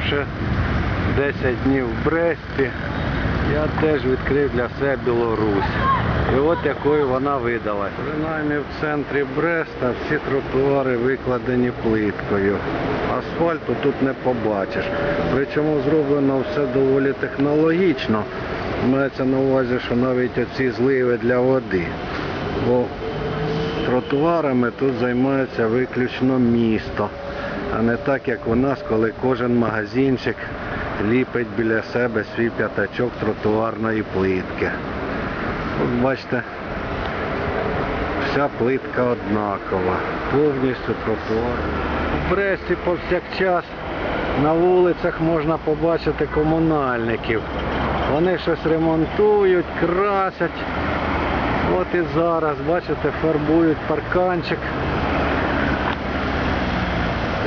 Проживши 10 днів в Бресті, я теж відкрив для себе Білорусь. І от якою вона видалась. Принаймні в центрі Бреста всі тротуари викладені плиткою. Асфальту тут не побачиш. Причому зроблено все доволі технологічно. Мається на увазі, що навіть оці зливи для води. Бо тротуарами тут займається виключно місто, а не так, як у нас, коли кожен магазинчик ліпить біля себе свій п'ятачок тротуарної плитки. От бачите, вся плитка однакова, повністю тротуар. В Бресті повсякчас на вулицях можна побачити комунальників. Вони щось ремонтують, красять. От і зараз, бачите, фарбують парканчик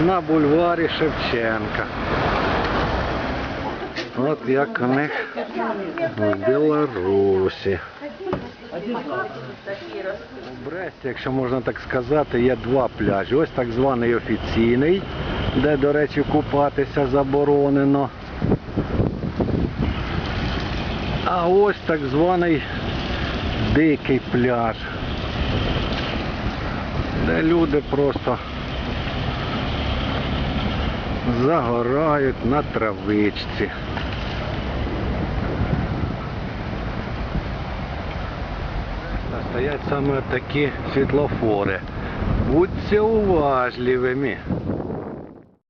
на бульварі Шевченка. От як у них в Білорусі. У Бресті, якщо можна так сказати, є два пляжі. Ось так званий офіційний, де, до речі, купатися заборонено. А ось так званий дикий пляж, де люди просто загорають на травичці. Стоять саме такі світлофори. Будьте уважливими.